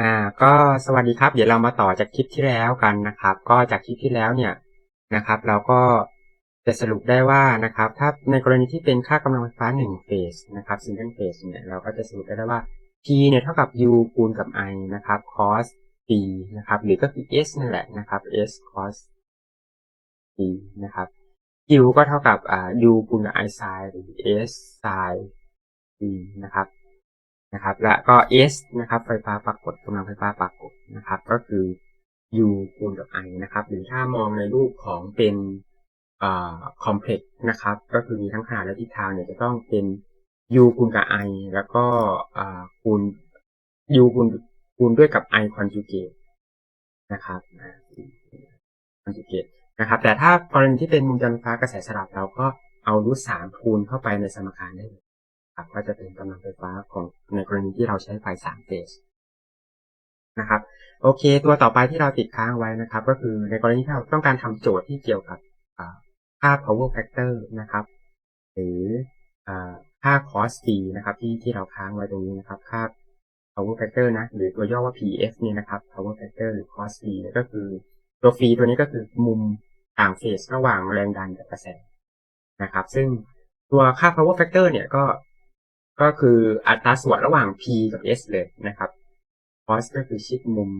อ่าก็สวัสดีครับ เดี๋ยวเรามาต่อจากคลิปที่แล้วกันนะครับ ก็จากคลิปที่แล้วเนี่ยนะครับ เราก็จะสรุปได้ว่านะครับ ถ้าในกรณีที่เป็นค่ากำลังไฟฟ้าหนึ่งเฟสนะครับซิงเกิลเฟสเนี่ยเราก็จะสรุปได้ว่า P เนี่ยเท่ากับ U คูณกับ I นะครับ cos P นะครับ หรือก็คือ S นั่นแหละนะครับ S cos P นะครับ Q ก็เท่ากับอ่า U คูณกับ I sin หรือ S sin P นะครับ นะครับ และก็ S นะครับ ไฟฟ้าปรากฏกำลังไฟฟ้าปรากฏนะครับ ก็คือ U คูณกับ I นะครับ หรือถ้ามองในรูปของเป็นอ่า complex นะครับ ก็คือมีทั้งขนาดและทิศทางเนี่ยจะต้องเป็น U คูณกับ I แล้วก็อ่าคูณ U คูณคูณด้วยกับ I conjugate นะครับคอ่า conjugate นะครับ แต่ถ้ากรณีที่เป็นวงจรไฟฟ้ากระแสสลับเราก็เอารูทสามคูณเข้าไปในสมการได้เลย ครับก็จะเป็นกำลังไฟฟ้าของในกรณีที่เราใช้ไฟสามเฟสนะครับ โอเค ตัวต่อไปที่เราติดค้างไว้นะครับ ก็คือในกรณีที่เราต้องการทำโจทย์ที่เกี่ยวกับค่า power factor นะครับ หรือค่า cos p นะครับที่ที่เราค้างไว้ตรงนี้นะครับ ค่า power factor นะ หรือตัวย่อว่า pf เนี่ยนะครับ power factor หรือ cos p เนี่ยก็คือตัวฟีตัวนี้ก็คือมุมต่างเฟสระหว่างแรงดันกับกระแสนะครับ ซึ่งตัวค่า power factor เนี่ยก็ ก็คืออัตราส่วนระหว่าง P กับ S เลยนะครับ cos ก็คือชิดมุม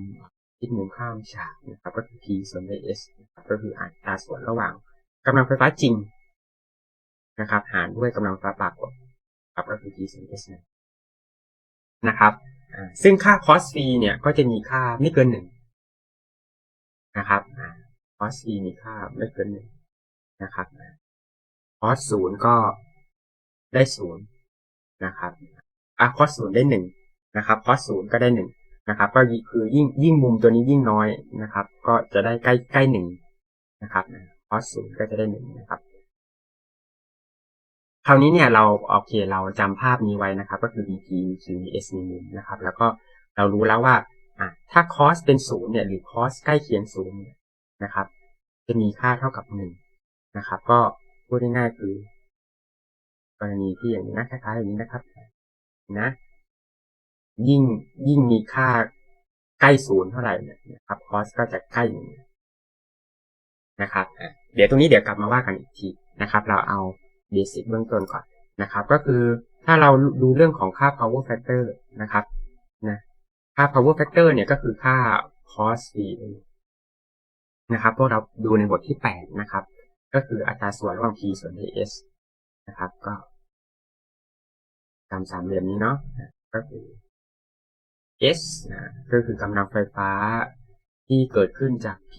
ชิดมุมข้ามฉากนะครับ ก็คือ P ส่วนด้วย S นะครับก็คืออัตราส่วนระหว่างกำลังไฟฟ้าจริงนะครับ หารด้วยกำลังไฟฟ้าปรากฏครับก็คือ P ส่วน S นะครับ ซึ่งค่า cos p เนี่ยก็จะมีค่าไม่เกินหนึ่งนะครับ cos p มีค่าไม่เกินหนึ่งนะครับ cos ศูนย์ก็ได้ศูนย์ นะครับอะคอสศูนย์ได้หนึ่งนะครับคอสศูนย์ก็ได้หนึ่งนะครับ ก็คือยิ่งยิ่งมุมตัวนี้ยิ่งน้อยนะครับ ก็จะได้ใกล้ใกล้หนึ่งนะครับคอสศูนย์ก็จะได้หนึ่งนะครับคราวนี้เนี่ยเราโอเคเราจำภาพนี้ไว้นะครับ ก็คือ v p มี q มี s มีมุมนะครับ แล้วก็เรารู้แล้วว่าอะถ้าคอสเป็นศูนย์เนี่ยหรือคอสใกล้เคียงศูนย์นะครับ จะมีค่าเท่ากับหนึ่งนะครับ ก็พูดง่ายๆคือ กรณีที่อย่างนี้นะคล้ายๆอย่างนี้นะครับ นะ ยิ่งยิ่งมีค่าใกล้ศูนย์เท่าไหร่เนี่ยนะครับคอสก็จะใกล้หนึ่งนะครับเดี๋ยวตรงนี้เดี๋ยวกลับมาว่ากันอีกทีนะครับ เราเอาเบสิกเบื้องต้นก่อนนะครับ ก็คือถ้าเราดูเรื่องของค่า power factor นะครับนะค่า power factor เนี่ยก็คือค่า cos p นะครับพวกเราดูในบทที่แปดนะครับ ก็คืออัตราส่วนระหว่าง p ส่วนด้วย s นะครับ ก็ตามสามเหลี่ยมนี้เนาะก็คือ S นะก็คือกำลังไฟฟ้าที่เกิดขึ้นจาก P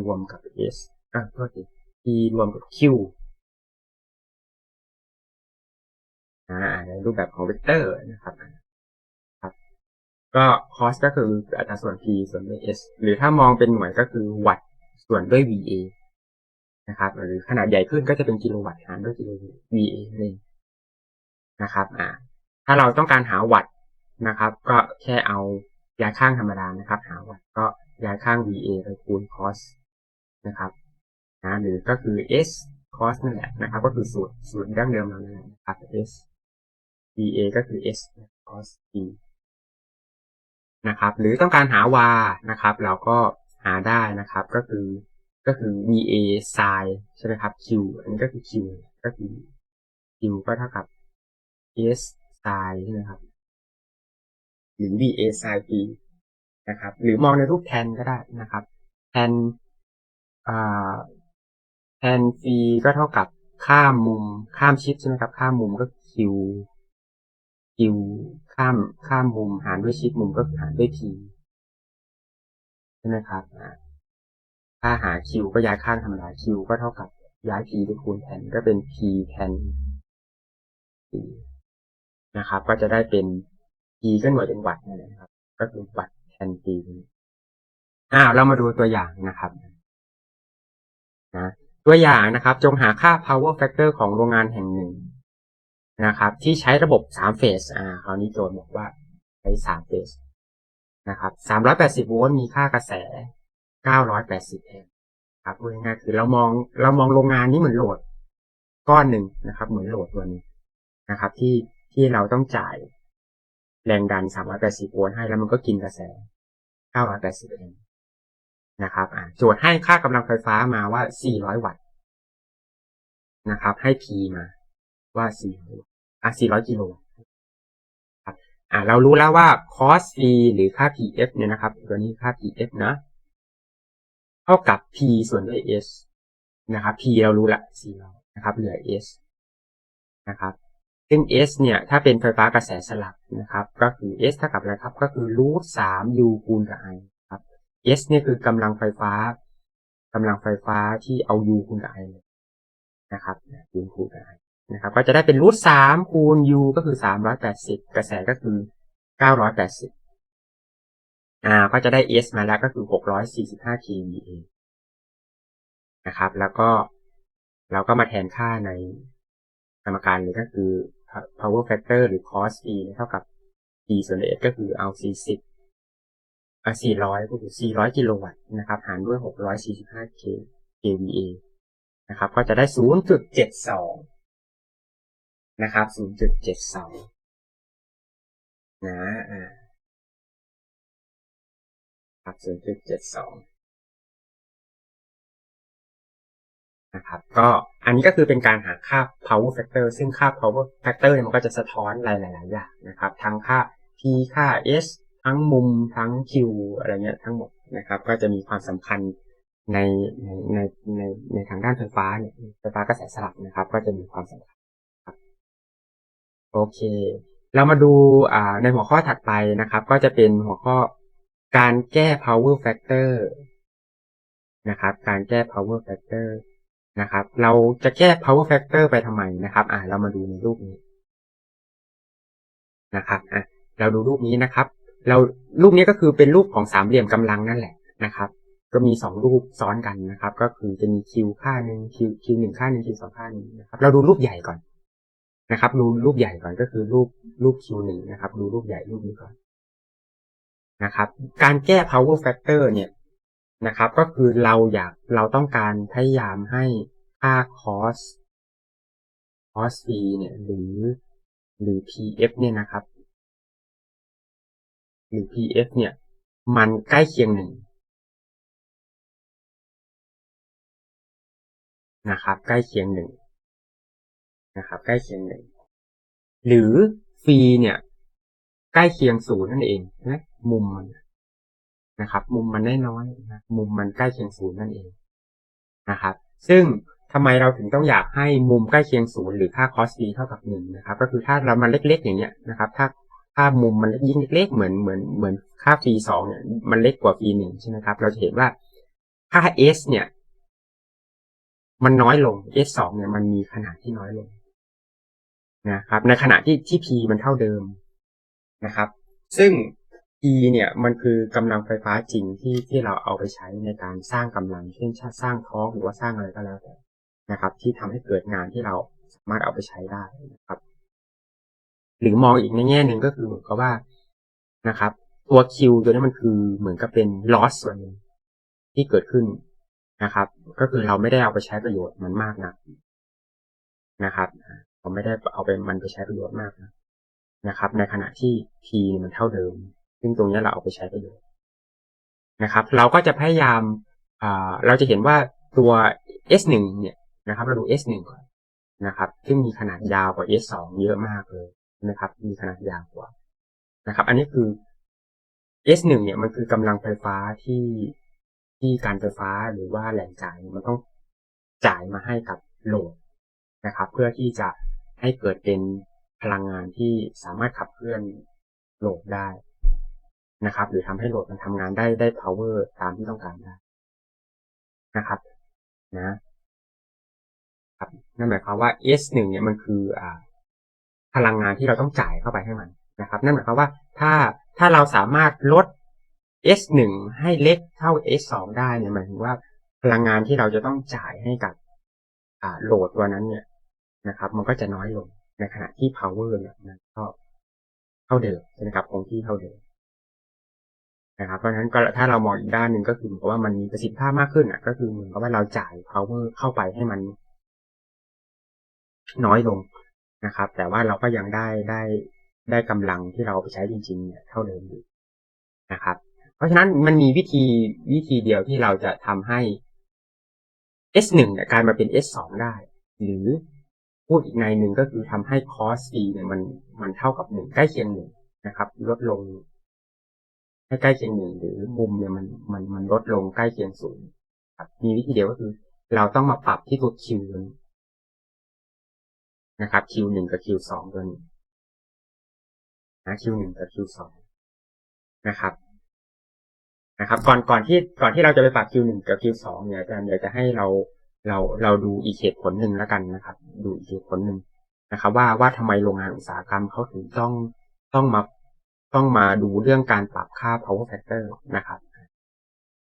รวมกับ S ก็ก็คือ P รวมกับ Q อ่าในรูปแบบของเวกเตอร์นะครับครับ ก็ cos ก็คืออัตราส่วน P ส่วนด้วย S หรือถ้ามองเป็นหน่วยก็คือวัตต์ส่วนด้วย VA นะครับ หรือขนาดใหญ่ขึ้นก็จะเป็นกิโลวัตต์หารด้วยกิโล VA นั่นเองนะครับ อ่า ถ้าเราต้องการหาวัตต์นะครับ ก็แค่เอาย้ายข้างธรรมดานะครับ หาวัตต์ก็ย้ายข้าง VA ไปคูณ cos นะครับนะหรือก็คือ S cos นั่นแหละนะครับ ก็คือสูตรสูตรดั้งเดิมเรานั่นแหละนะครับ S VA ก็คือ S cos P นะครับ หรือต้องการหา y นะครับ เราก็หาได้นะครับ ก็คือ ก็คือ VA sin ใช่ไหมครับ Q อันนี้ก็คือ Q ก็คือ Q ก็เท่ากับ S sin ใช่ไหมครับ หรือ VA sin P นะครับ หรือมองในรูปแทนก็ได้นะครับ แทนแทน P ก็เท่ากับข้ามมุมข้ามชิดใช่ไหมครับ ข้ามมุมก็ Q Q ข้ามข้ามมุมหารด้วยชิดมุมก็หารด้วย P ใช่ไหมครับ ถ้าหา Q ก็ย้ายข้างธรรมดา Q ก็เท่ากับย้าย P ด้วยคูณแทนก็เป็น P แทน P นะครับ ก็จะได้เป็น P ก็หน่วยเป็นวัตต์นั่นเองครับ ก็คือวัตต์แทน P อ้าวเรามาดูตัวอย่างนะครับนะตัวอย่างนะครับ จงหาค่า power factor ของโรงงานแห่งหนึ่งนะครับ ที่ใช้ระบบสามเฟสอ่าคราวนี้โจทย์บอกว่าใช้สามเฟสนะครับสามร้อยแปดสิบโวลต์มีค่ากระแส เก้าร้อยแอมป์ครับพูดง่ายๆคือเรามองเรามองโรงงานนี้เหมือนโหลดก้อนหนึ่งนะครับ เหมือนโหลดตัวนี้นะครับ ที่ที่เราต้องจ่ายแรงดัน 380โวลต์ให้แล้วมันก็กินกระแส 980แอมป์นะครับอ่าโจทย์ให้ค่ากำลังไฟฟ้ามาว่า 400 วัตต์นะครับ ให้ P มาว่า 400อะ400กิโลอ่าเรารู้แล้วว่า cos V หรือค่า PF เนี่ยนะครับ ตัวนี้ค่า PF นะ เท่ากับ P ส่วนด้วย S นะครับ P เรารู้ละ400นะครับเหลือ S นะครับซึ่ง S เนี่ยถ้าเป็นไฟฟ้ากระแสสลับนะครับก็คือ S เท่ากับอะไรครับก็คือรูท3 U คูณกับ I ครับ S เนี่ยคือกำลังไฟฟ้ากำลังไฟฟ้าที่เอา U คูณกับ I เลยนะครับ U คูณกับ I นะครับก็จะได้เป็นรูท3คูณ U ก็คือ380กระแสก็คือ980อ่าก็จะได้ S มาแล้วก็คือ 645 kVA นะครับ แล้วก็เราก็มาแทนค่าในสมการเลยก็คือ power factor หรือ cos E เท่ากับ P ส่วน S ก็คือเอา 40อ่า400ก็คือ 400 กิโลวัตต์นะครับ หารด้วย 645 k kVA นะครับ ก็จะได้ 0.72 นะครับ 0.72 นะ อ่า ครับ0.72นะครับ ก็อันนี้ก็คือเป็นการหาค่า power factor ซึ่งค่า power factor เนี่ยมันก็จะสะท้อนหลายๆอย่างนะครับ ทั้งค่า p ค่า s ทั้งมุมทั้ง q อะไรเงี้ยทั้งหมดนะครับ ก็จะมีความสำคัญในในในในในทางด้านไฟฟ้าเนี่ยไฟฟ้ากระแสสลับนะครับ ก็จะมีความสำคัญครับโอเค เรามาดูในหัวข้อถัดไปนะครับ ก็จะเป็นหัวข้อ การแก้ power factor นะครับ การแก้ power factor นะครับ เราจะแก้ power factor ไปทำไมนะครับ อ่าเรามาดูในรูปนี้นะครับ อะ เราดูรูปนี้นะครับ เรารูปนี้ก็คือเป็นรูปของสามเหลี่ยมกำลังนั่นแหละนะครับ ก็มีสองรูปซ้อนกันนะครับ ก็คือจะมี q ค่าหนึ่ง q q หนึ่งค่าหนึ่ง q สองค่าหนึ่งนะครับ เราดูรูปใหญ่ก่อนนะครับ ดูรูปใหญ่ก่อนก็คือรูปรูป q หนึ่งนะครับ ดูรูปใหญ่รูปนี้ก่อน นะครับ การแก้ power factor เนี่ยนะครับ ก็คือเราอยากเราต้องการพยายามให้ค่า cos cos v เนี่ยหรือหรือ pf เนี่ยนะครับ หรือ pf เนี่ย มันใกล้เคียงหนึ่งนะครับ ใกล้เคียงหนึ่งนะครับ ใกล้เคียงหนึ่งหรือ v เนี่ย ใกล้เคียงศูนย์นั่นเองนะ มุมมันนะครับ มุมมันน้อยนะมุมมันใกล้เคียงศูนย์นั่นเองนะครับ ซึ่งทำไมเราถึงต้องอยากให้มุมใกล้เคียงศูนย์หรือค่า cos v เท่ากับหนึ่งนะครับ ก็คือถ้าเรามันเล็ก ๆ อย่างเงี้ยนะครับ ถ้าถ้ามุมมันยิ่งเล็กๆเหมือนเหมือนเหมือนค่า v สองเนี่ยมันเล็กกว่า v หนึ่งใช่ไหมครับ เราจะเห็นว่าค่า s เนี่ย มันน้อยลง s สองเนี่ยมันมีขนาดที่น้อยลงนะครับ ในขณะที่ที่ p มันเท่าเดิมนะครับ ซึ่ง E เนี่ยมันคือกำลังไฟฟ้าจริงที่ที่เราเอาไปใช้ในการสร้างกำลังเช่นสร้างท้องหรือว่าสร้างอะไรก็แล้วแต่นะครับ ที่ทำให้เกิดงานที่เราสามารถเอาไปใช้ได้นะครับ หรือมองอีกในแง่หนึ่งก็คือเหมือนกับว่านะครับ ตัว Q ตัวนี้มันคือเหมือนกับเป็น loss ส่วนหนึ่งที่เกิดขึ้นนะครับ ก็คือเราไม่ได้เอาไปใช้ประโยชน์มันมากนักนะครับเราไม่ได้เอาไปมันไปใช้ประโยชน์มากนะนะครับ ในขณะที่ P มันเท่าเดิม ซึ่งตรงนี้เราเอาไปใช้ประโยชน์นะครับ เราก็จะพยายามเราจะเห็นว่าตัว S1 เนี่ยนะครับเราดู S1 ก่อนนะครับ ซึ่งมีขนาดยาวกว่า S2 เยอะมากเลยนะครับ มีขนาดยาวกว่านะครับ อันนี้คือ S1 เนี่ยมันคือกำลังไฟฟ้าที่ที่การไฟฟ้าหรือว่าแหล่งจ่ายมันต้องจ่ายมาให้กับโหลดนะครับ เพื่อที่จะให้เกิดเป็นพลังงานที่สามารถขับเคลื่อนโหลดได้ นะครับ หรือทำให้โหลดมันทำงานได้ได้ power ตามที่ต้องการได้นะครับ นะครับนั่นหมายความว่า S1 เนี่ยมันคืออ่าพลังงานที่เราต้องจ่ายเข้าไปให้มันนะครับ นั่นหมายความว่าถ้าถ้าเราสามารถลด S1 ให้เล็กเท่า S2 ได้เนี่ยหมายถึงว่าพลังงานที่เราจะต้องจ่ายให้กับอ่าโหลดตัวนั้นเนี่ยนะครับ มันก็จะน้อยลงในขณะที่ power เนี่ยมันก็เท่าเดิมใช่ไหมครับคงที่เท่าเดิม นะครับเพราะฉะนั้นก็ถ้าเรามองอีกด้านหนึ่งก็คือเหมือนกับว่ามันมีประสิทธิภาพมากขึ้นอะ ก็คือเหมือนกับว่าเราจ่าย power เข้าไปให้มัน น้อยลงนะครับ แต่ว่าเราก็ยังได้ได้ได้กำลังที่เราไปใช้จริงๆเนี่ยเท่าเดิมอยู่นะครับ เพราะฉะนั้นมันมีวิธีวิธีเดียวที่เราจะทำให้ S1 เนี่ยกลายมาเป็น S2 ได้ หรือพูดอีกในหนึ่งก็คือทำให้ cos C เนี่ยมันมันเท่ากับหนึ่งใกล้เคียงหนึ่งนะครับ ลดลง ให้ใกล้เคียงหนึ่งหรือมุมเนี่ยมันมันมันลดลงใกล้เคียงศูนย์ครับมีวิธีเดียวก็คือ เราต้องมาปรับที่ตัว Q ตัวนะครับ Q หนึ่งกับ Q สองตัวนี้นะ Q หนึ่งกับ Q สองนะครับนะครับ ก่อนก่อนที่ก่อนที่เราจะไปปรับ Q หนึ่งกับ Q สองเนี่ยอาจารย์อยากจะให้เราเราเราดูอีกเหตุผลหนึ่งแล้วกันนะครับ ดูอีกเหตุผลหนึ่งนะครับ ว่าว่าทำไมโรงงานอุตสาหกรรมเขาถึงต้องต้องมา ต้องมาดูเรื่องการปรับค่า power factor นะครับ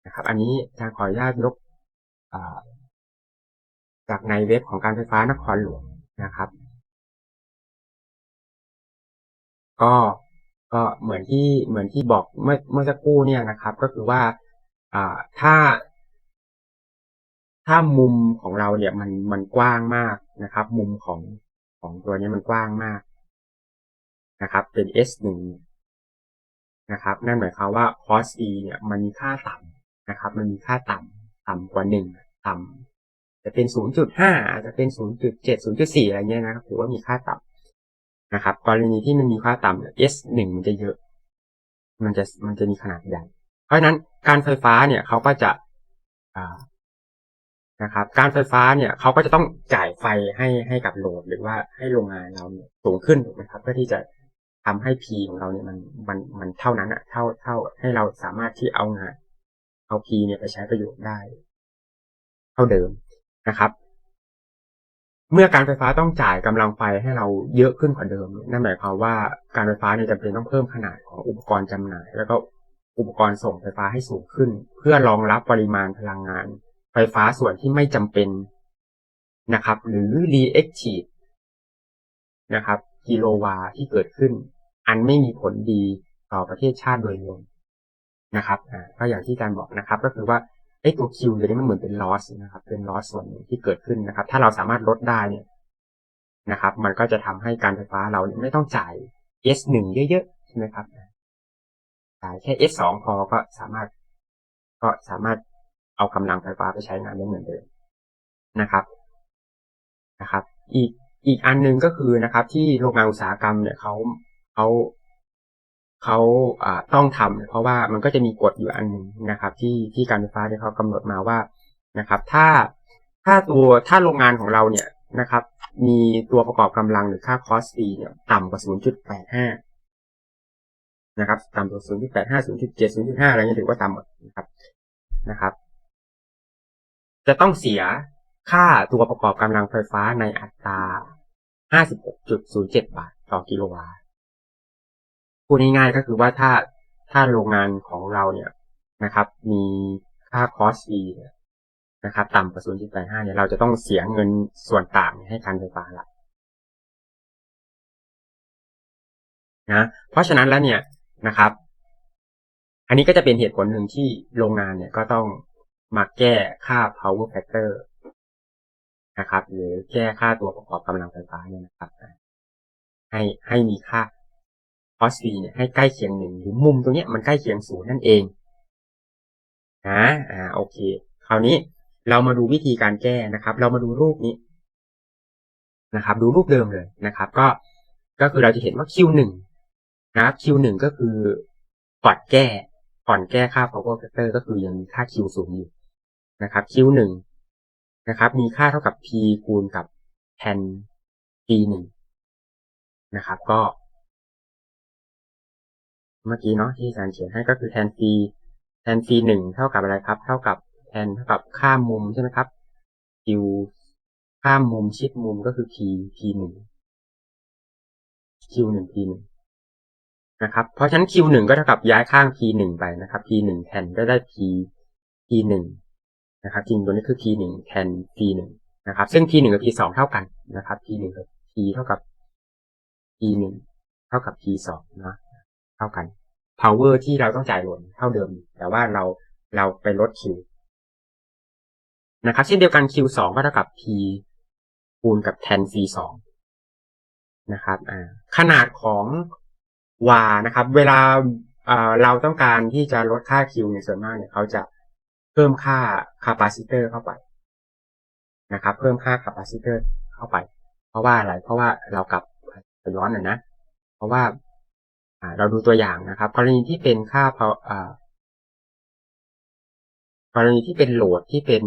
นะครับ อันนี้จารย์ขออนุญาตยกจากในเว็บของการไฟฟ้านครหลวงนะครับ ก็ก็เหมือนที่เหมือนที่บอกเมื่อเมื่อสักครู่เนี่ยนะครับ ก็คือว่าอ่าถ้า ถ้ามุมของเราเนี่ยมันมันกว้างมากนะครับ มุมของของตัวนี้มันกว้างมากนะครับ เป็น S หนึ่ง นะครับ นั่นหมายความว่า cos e เนี่ยมันมีค่าต่ำนะครับ มันมีค่าต่ำต่ำกว่าหนึ่งต่ำจะเป็น 0.5 อาจจะเป็น 0.7 0.4 อะไรเงี้ยนะครับถือว่ามีค่าต่ำนะครับ กรณีที่มันมีค่าต่ำเนี่ย S หนึ่งมันจะเยอะ มันจะมันจะมีขนาดใหญ่ เพราะฉะนั้นการไฟฟ้าเนี่ยเขาก็จะนะครับ การไฟฟ้าเนี่ยเขาก็จะต้องจ่ายไฟให้ให้กับโหลด หรือว่าให้โรงงานเราเนี่ยสูงขึ้นถูกไหมครับเพื่อที่จะ ทำให้ P ของเราเนี่ยมันมันมันเท่านั้นอะเท่าเท่าให้เราสามารถที่เอางานเอา P เนี่ยไปใช้ประโยชน์ได้ เท่าเดิมนะครับ เมื่อการไฟฟ้าต้องจ่ายกำลังไฟให้เราเยอะขึ้นกว่าเดิม นั่นหมายความว่าการไฟฟ้าเนี่ยจำเป็นต้องเพิ่มขนาดของอุปกรณ์จำหน่าย แล้วก็อุปกรณ์ส่งไฟฟ้าให้สูงขึ้น เพื่อรองรับปริมาณพลังงาน ไฟฟ้าส่วนที่ไม่จำเป็นนะครับ หรือ reactive นะครับ กิโลวาที่เกิดขึ้น อันไม่มีผลดีต่อประเทศชาติโดยรวมนะครับอ่าก็อย่างที่อาจารย์บอกนะครับ ก็คือว่าไอ้ตัว Q ตัวนี้มันเหมือนเป็น loss นะครับ เป็น loss ส่วนหนึ่งที่เกิดขึ้นนะครับ ถ้าเราสามารถลดได้เนี่ยนะครับ มันก็จะทำให้การไฟฟ้าเราไม่ต้องจ่าย S หนึ่งเยอะๆใช่ไหมครับจ่ายแค่ S สองพอก็สามารถ ก็สามารถเอากำลังไฟฟ้าไปใช้งานได้เหมือนเดิมนะครับนะครับ อีกอีกอันหนึ่งก็คือนะครับ ที่โรงงานอุตสาหกรรมเนี่ยเขา เขาเขาต้องทำเพราะว่ามันก็จะมีกฎอยู่อันหนึ่งนะครับ ที่ที่การไฟฟ้าเนี่เขากำหนดมาว่านะครับ ถ้าถ้าตัวถ้าโรงงานของเราเนี่ยนะครับ มีตัวประกอบกำลังหรือค่าคอสตีเนี่ยต่ำกว่า 0.85 นะครับ ต่ำกว่า 0.85 0.7 0.5 อะไรเงี้ยถือว่าต่ำหมดนะครับนะครับ จะต้องเสียค่าตัวประกอบกำลังไฟฟ้าในอัตรา 56.07 บาทต่อกิโลวัตต์ พูดง่ายๆก็คือว่าถ้าถ้าโรงงานของเราเนี่ยนะครับ มีค่าคอสตีนะครับต่ำกว่า 0.85 เนี่ยเราจะต้องเสียเงินส่วนต่างให้การไฟฟ้าละนะเพราะฉะนั้นแล้วเนี่ยนะครับ อันนี้ก็จะเป็นเหตุผลหนึ่งที่โรงงานเนี่ยก็ต้องมาแก้ค่า power factor นะครับ หรือแก้ค่าตัวประกอบกำลังไฟฟ้าเนี่ยนะครับ ให้ให้มีค่า cos v เนี่ยให้ใกล้เคียงหนึ่งหรือมุมตรงนี้มันใกล้เคียงศูนย์นั่นเองนะอ่าโอเค คราวนี้เรามาดูวิธีการแก้นะครับ เรามาดูรูปนี้นะครับ ดูรูปเดิมเลยนะครับ ก็ก็คือเราจะเห็นว่า Q1 นะครับ Q1 ก็คือก่อนแก้ก่อนแก้ค่า power factor ก็คือยังมีค่า Q สูงอยู่นะครับ Q1 นะครับ มีค่าเท่ากับ p คูณกับ tan p หนึ่งนะครับ ก็ เมื่อกี้เนาะที่อาจารย์เขียนให้ก็คือ tan p tan p หนึ่งเท่ากับอะไรครับ เท่ากับ tan เท่ากับค่ามุมใช่ไหมครับ q ค่ามุมชิดมุมก็คือ p p หนึ่ง q หนึ่ง p หนึ่งนะครับ เพราะฉะนั้น q หนึ่งก็เท่ากับย้ายข้าง p หนึ่งไปนะครับ p หนึ่ง tan ก็ได้ p p หนึ่งนะครับจริงตัวนี้คือ p หนึ่งแทน p หนึ่งนะครับ ซึ่ง p หนึ่งกับ p สองเท่ากันนะครับ p หนึ่งกับ p เท่ากับ p หนึ่งเท่ากับ p สองนะ เท่ากัน power ที่เราต้องจ่ายหลวนเท่าเดิม แต่ว่าเราเราไปลด q นะครับ เช่นเดียวกัน q สองก็เท่ากับ p คูณกับ tan c สองนะครับขนาดของวานะครับ เวลาเราต้องการที่จะลดค่า Q ในส่วนมากเนี่ยเขาจะเพิ่มค่าคาปาซิเตอร์เข้าไปนะครับ เพิ่มค่าคาปาซิเตอร์เข้าไป เพราะว่าอะไร เพราะว่าเรากลับไปย้อนหน่อยนะ เพราะว่า เราดูตัวอย่างนะครับ กรณีที่เป็นค่าพอ่ากรณีที่เป็นโหลดที่เป็น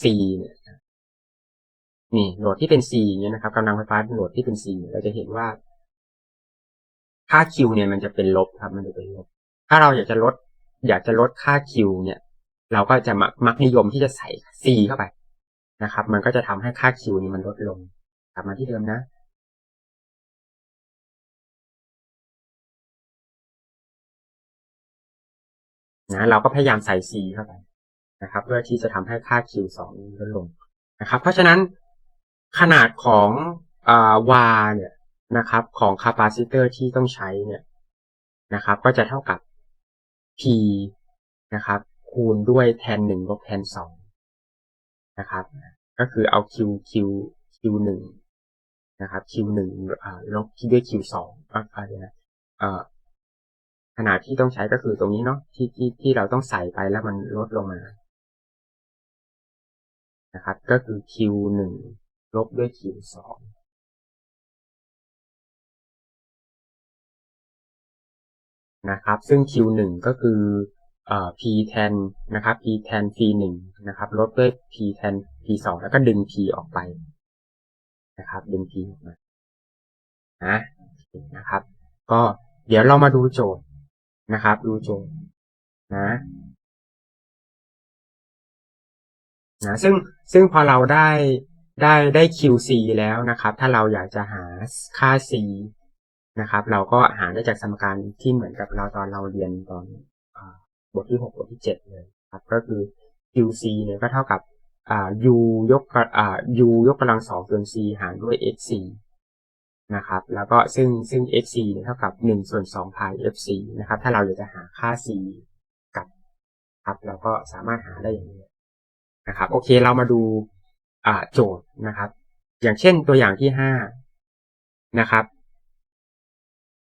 C เนี่ยนี่โหลดที่เป็น C เนี่ยนะครับกำลังไฟฟ้าโหลดที่เป็น C เราจะเห็นว่า ค่า Q เนี่ยมันจะเป็นลบครับ มันจะเป็นลบ ถ้าเราอยากจะลด อยากจะลดค่า Q เนี่ย เราก็จะมักมักนิยมที่จะใส่ C เข้าไปนะครับ มันก็จะทำให้ค่า Q นี่มันลดลง กลับมาที่เดิมนะ นะเราก็พยายามใส่ C เข้าไปนะครับ เพื่อที่จะทำให้ค่า Q2 ลดลงนะครับ เพราะฉะนั้นขนาดของวาเนี่ยนะครับของคาปาซิเตอร์ที่ต้องใช้เนี่ยนะครับ ก็จะเท่ากับ P นะครับ คูณด้วยแทนหนึ่งลบแทนสองนะครับ ก็คือเอา Q Q Q หนึ่งนะครับ Q หนึ่งลบด้วย Q สองอะไรนะเอ่อ ขนาดที่ต้องใช้ก็คือตรงนี้เนาะที่ที่ที่เราต้องใส่ไปแล้วมันลดลงมานะครับ ก็คือ Q หนึ่งลบด้วย Q สองนะครับ ซึ่ง Q หนึ่งก็คือเอ่อ P แทนนะครับ P แทน P หนึ่งนะครับ ลบด้วย P แทน P สองแล้วก็ดึง P ออกไป นะครับ ดึง P ออกมานะนะครับ ก็เดี๋ยวเรามาดูโจทย์ นะครับ ดูโจทย์นะนะซึ่งซึ่งพอเราได้ได้ได้ QC แล้วนะครับ ถ้าเราอยากจะหาค่า C นะครับ เราก็หาได้จากสมการที่เหมือนกับเราตอนเราเรียนตอนบทที่ 6 บทที่ 7 เลยครับ ก็คือ QC เนี่ยก็เท่ากับอ่า u ยกอ่า u ยกกำลังสองส่วน c หารด้วย xc นะครับ แล้วก็ซึ่งซึ่ง xc เท่ากับ1ส่วน2 pi fc นะครับ ถ้าเราอยากจะหาค่า c กับครับ เราก็สามารถหาได้อย่างนี้นะครับ โอเค เรามาดูโจทย์นะครับ อย่างเช่นตัวอย่างที่ 5 นะครับ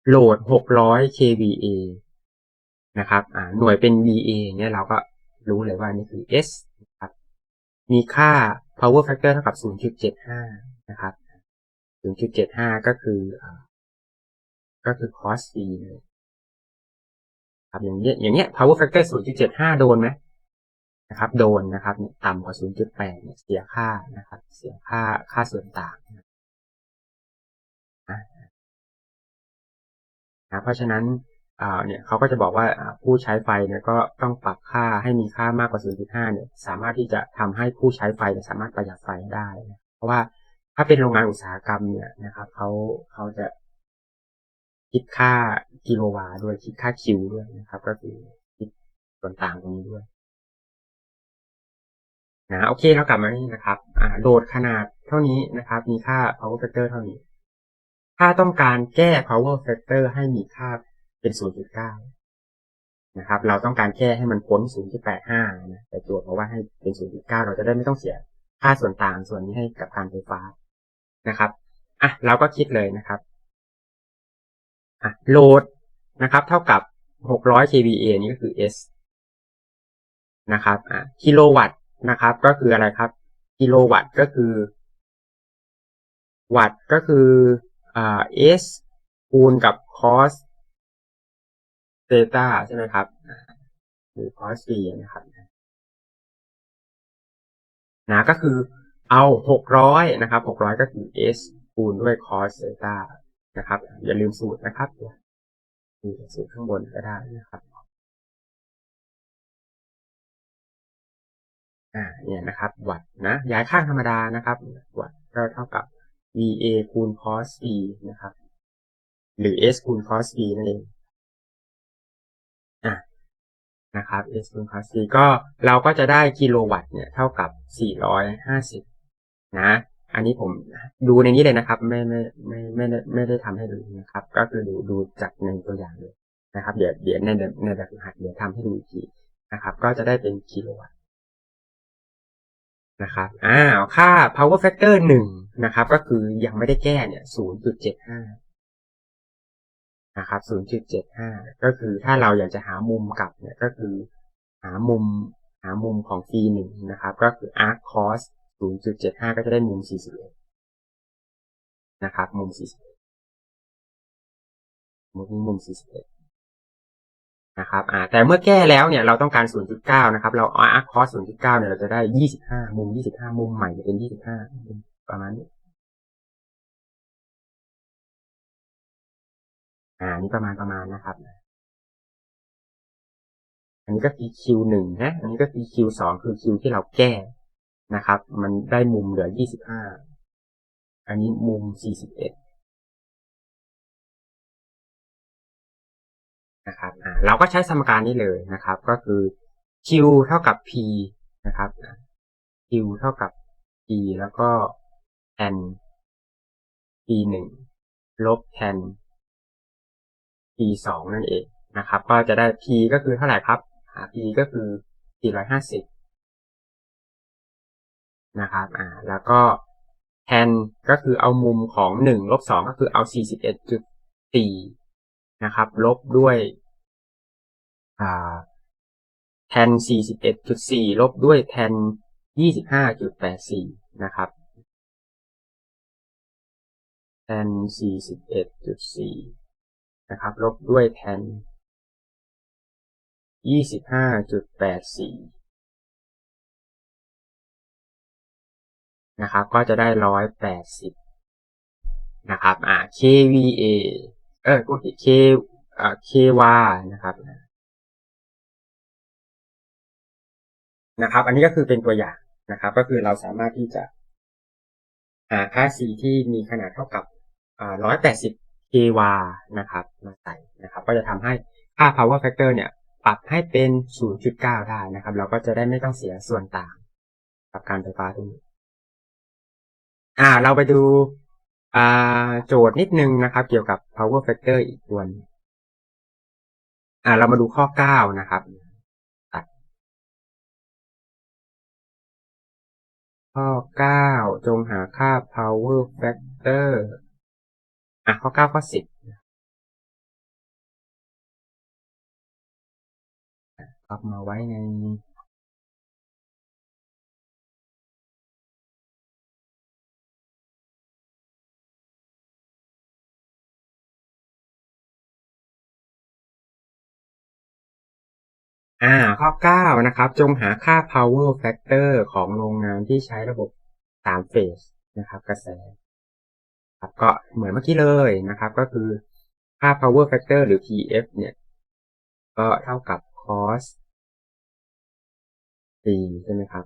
โหลด 600 kVA นะครับอ่าหน่วยเป็น VA เนี่ยเราก็รู้เลยว่านี่คือ S นะครับ มีค่า power factor เท่ากับ 0.75 นะครับ 0.75 ก็คืออ่าก็คือ cos C เลยครับอย่างเงี้ยอย่างเงี้ย power factor 0.75 โดนไหมนะครับ โดนนะครับต่ำกว่า 0.8 เนี่ยเสียค่านะครับ เสียค่าค่าส่วนต่างนะเพราะฉะนั้นเนี่ยเขาก็จะบอกว่าผู้ใช้ไฟเนี่ยก็ต้องปรับค่าให้มีค่ามากกว่า 0.5 เนี่ย สามารถที่จะทำให้ผู้ใช้ไฟสามารถประหยัดไฟได้ เพราะว่า ถ้าเป็นโรงงานอุตสาหกรรมเนี่ยนะครับเขาเขาจะคิดค่ากิโลวาด้วยคิดค่าคิวด้วยนะครับ ก็คือคิดส่วนต่างตรงนี้ด้วยนะโอเคเรากลับมานี่นะครับอ่าโหลดขนาดเท่านี้นะครับ มีค่า power factor เท่านี้ ถ้าต้องการแก้ power factor ให้มีค่าเป็น 0.9 นะครับ เราต้องการแก้ให้มันพ้น 0.85 นะแต่โจทย์บอกว่าให้เป็น 0.9 เราจะได้ไม่ต้องเสียค่าส่วนต่างส่วนนี้ให้กับการไฟฟ้า นะครับอะเราก็คิดเลยนะครับอะโหลดนะครับ เท่ากับ 600 kVA นี่ก็คือ S นะครับอะกิโลวัตต์นะครับ ก็คืออะไรครับ กิโลวัตต์ก็คือ วัตต์ก็คืออ่า S คูณกับ cos เซตาใช่ไหมครับหรือ cos นะครับนะก็คือ เอาหกร้อยนะครับหกร้อยก็คือ s คูณด้วย cos เซตานะครับอย่าลืมสูตรนะครับดูสูตรข้างบนก็ได้นะครับอ่าเนี่ยนะครับ วัดนะ ย้ายข้างธรรมดานะครับ วัดก็เท่ากับ va คูณ cos e นะครับ หรือ s คูณ cos e นั่นเองอะนะครับ S คูณ cos C ก็เราก็จะได้กิโลวัตต์เนี่ยเท่ากับ 450 นะ อันนี้ผมดูในนี้เลยนะครับ ไม่ไม่ไม่ไม่ได้ไม่ได้ทำให้ดูนะครับ ก็คือดูดูจากในตัวอย่างเลยนะครับ เดี๋ยวเดี๋ยวในในแบบหัดเดี๋ยวทำให้ดูอีกทีนะครับ ก็จะได้เป็นกิโลวัตต์นะครับอ้าวค่า power factor หนึ่งนะครับ ก็คือยังไม่ได้แก้เนี่ยศูนย์จุดเจ็ดห้านะครับศูนย์จุดเจ็ดห้าก็คือถ้าเราอยากจะหามุมกลับเนี่ยก็คือ หามุมหามุมของฟีหนึ่งนะครับ ก็คือ arc cos ศูนย์จุดเจ็ดห้าก็จะได้มุมสี่สิบเนะครับ มุมสี่สิบมุมมุมสี่สิบเอ็ดนะครับ อ่า แต่เมื่อแก้แล้วเนี่ย เราต้องการ 0.9 นะครับ เราเอา arc cos 0.9 เนี่ย เราจะได้ 25 มุม 25 มุมใหม่จะเป็น 25 ประมาณนี้ อ่า นี่ประมาณประมาณนะครับอันนี้ก็คือ Q หนึ่งนะ อันนี้ก็คือ Q สองคือ Q ที่เราแก้ นะครับ มันได้มุมเหลือ 25 อันนี้มุม 41 นะครับอ่าเราก็ใช้สมการนี้เลยนะครับ ก็คือ q เท่ากับ p นะครับ q เท่ากับ p แล้วก็ tan p หนึ่งลบ tan p สองนั่นเองนะครับ ก็จะได้ p ก็คือเท่าไหร่ครับหา p ก็คือ 450 นะครับอ่าแล้วก็ tan ก็คือเอามุมของหนึ่งลบสองก็คือเอา 41.4 นะครับ ลบด้วยอ่าแทน 41.4 ลบด้วยแทน 25.84 นะครับแทน 41.4 นะครับ ลบด้วยแทน 25.84 นะครับ ก็จะได้180นะครับ อ่า kVA เออพูดผิด k อ่า KY นะครับนะครับ อันนี้ก็คือเป็นตัวอย่างนะครับ ก็คือเราสามารถที่จะหาค่า C ที่มีขนาดเท่ากับอ่า180 kW นะครับ มาใส่นะครับ ก็จะทำให้ค่า power factor เนี่ย ปรับให้เป็น 0.9 ได้นะครับ เราก็จะได้ไม่ต้องเสียส่วนต่างกับการไฟฟ้าตรงนี้ อ่า เราไปดูอ่าโจทย์นิดนึงนะครับ เกี่ยวกับ power factor อีกตัวนึงอ่า เรามาดูข้อ9นะครับข้อ9จงหาค่า power factor อะข้อ9ข้อ10เอามาไว้ใน อ่าข้อ 9 นะครับ จงหาค่า power factor ของโรงงานที่ใช้ระบบ3เฟสนะครับ กระแสครับก็เหมือนเมื่อกี้เลยนะครับ ก็คือค่า power factor หรือ PF เนี่ย ก็เท่ากับ cos P ใช่ไหมครับ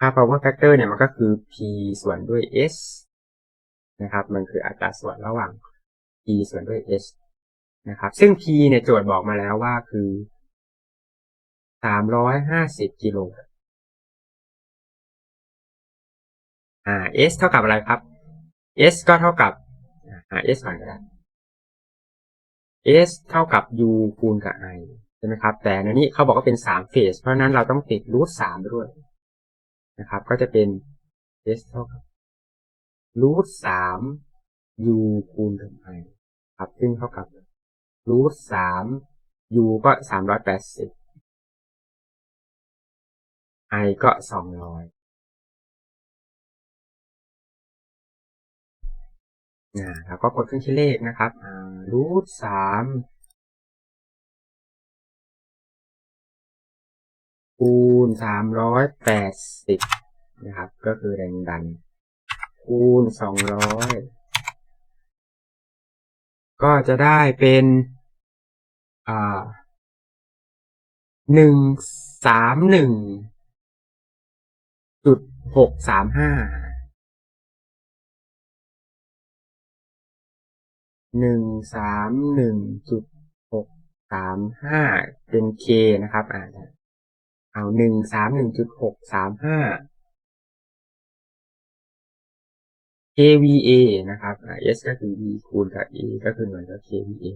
ค่า power factor เนี่ยมันก็คือ P ส่วนด้วย S นะครับ มันคืออัตราส่วนระหว่าง P ส่วนด้วย S นะครับ ซึ่ง P เนี่ยโจทย์บอกมาแล้วว่าคือ 350กิโลอ่า S เท่ากับอะไรครับ S ก็เท่ากับหา S ก่อนก็ได้ S เท่ากับ U คูณกับ I ใช่ไหมครับ แต่ในนี้เขาบอกว่าเป็น3เฟส เพราะนั้นเราต้องติดรูท3ด้วยนะครับ ก็จะเป็น S เท่ากับรูท3 U คูณกับ I ครับ ซึ่งเท่ากับรูท3 U ก็380 I ก็200อ่าแล้วก็กดเครื่องคิดเลขนะครับอ่ารูทสามคูณสามร้อยแปดสิบนะครับ ก็คือแรงดัน คูณสองร้อยก็จะได้เป็นอ่าหนึ่งสามหนึ่ง จุดหกสามห้าหนึ่งสามหนึ่งจุดหกสามห้าเป็น K นะครับอ่าเอาหนึ่งสามหนึ่งจุดหกสามห้า kVA นะครับ S ก็คือ V คูณกับ E ก็คือหน่วยกับ kVA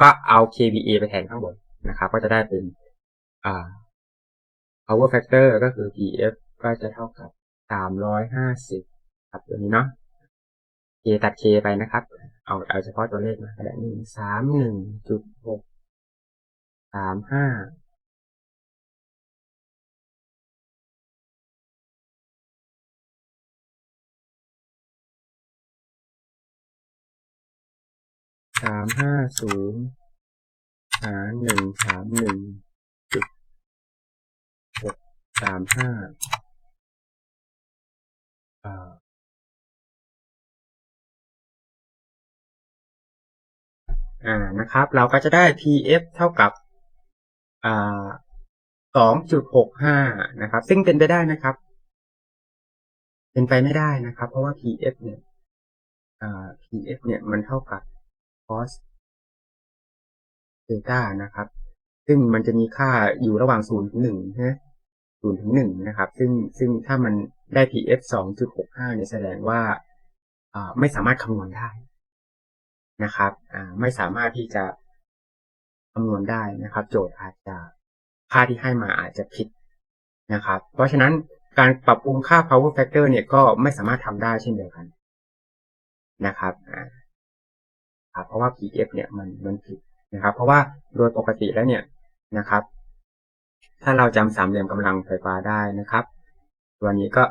ก็เอา kVA ไปแทนข้างบนนะครับ ก็จะได้เป็นอ่า power factor ก็คือ PF ก็จะเท่ากับ 350 ครับตัวนี้เนาะ K ตัด K ไปนะครับ เอาเอาเฉพาะตัวเลขมาก็ได้หนึ่งสามหนึ่งจุดหกสามห้าสามห้าศูนย์หาหนึ่งสามหนึ่ง สามห้าอ่านะครับ เราก็จะได้ pf เท่ากับอ่าสองจุดหกห้านะครับ ซึ่งเป็นไปได้นะครับ เป็นไปไม่ได้นะครับ เพราะว่า pf เนี่ยอ่า pf เนี่ยมันเท่ากับ cos theta นะครับ ซึ่งมันจะมีค่าอยู่ระหว่างศูนย์ถึงหนึ่งใช่ 0ถึง1นะครับ ซึ่งซึ่งถ้ามันได้ pf 2.65เนี่ยแสดงว่าไม่สามารถคำนวณได้นะครับไม่สามารถที่จะคำนวณได้นะครับ โจทย์อาจจะค่าที่ให้มาอาจจะผิดนะครับ เพราะฉะนั้นการปรับปรุงค่า power factor เนี่ยก็ไม่สามารถทำได้เช่นเดียวกันนะครับเพราะว่า pf เนี่ยมันมันผิดนะครับ เพราะว่าโดยปกติแล้วเนี่ยนะครับ ถ้าเราจำสามเหลี่ยมกำลังไฟฟ้าได้นะครับตัวนี้ก็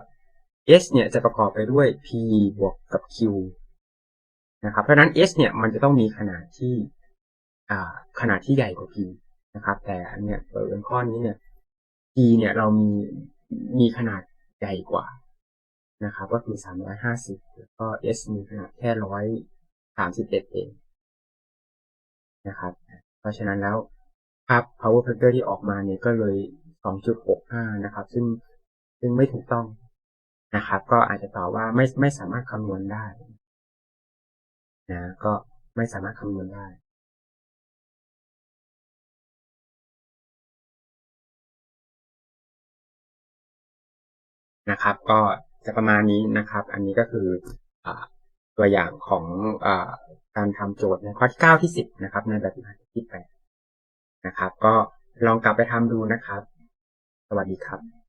S เนี่ยจะประกอบไปด้วย P บวกกับ Q นะครับ เพราะนั้น S เนี่ยมันจะต้องมีขนาดที่ขนาดที่ใหญ่กว่า P นะครับ แต่อันเนี้ยเปิดข้อนี้เนี่ย P เนี่ยเรามีมีขนาดใหญ่กว่านะครับ ก็คือ 350 แล้วก็ S มีขนาดแค่ร้อยสามสิบเอ็ดเองนะครับ เพราะฉะนั้นแล้วาพ power factor ที่ออกมาเนี่ยก็เลย 2.65 นะครับ ซึ่งซึ่งไม่ถูกต้องนะครับ ก็อาจจะตอบว่าไม่ไม่สามารถคำนวณได้นะก็ไม่สามารถคำนวณได้นะครับ ก็จะประมาณนี้นะครับ อันนี้ก็คืออตัวอย่างของอการทำโจทย์ในข้อที่ 9 ที่ 10 นะครับ ในแบบที่8 นะครับ ก็ลองกลับไปทำดูนะครับ สวัสดีครับ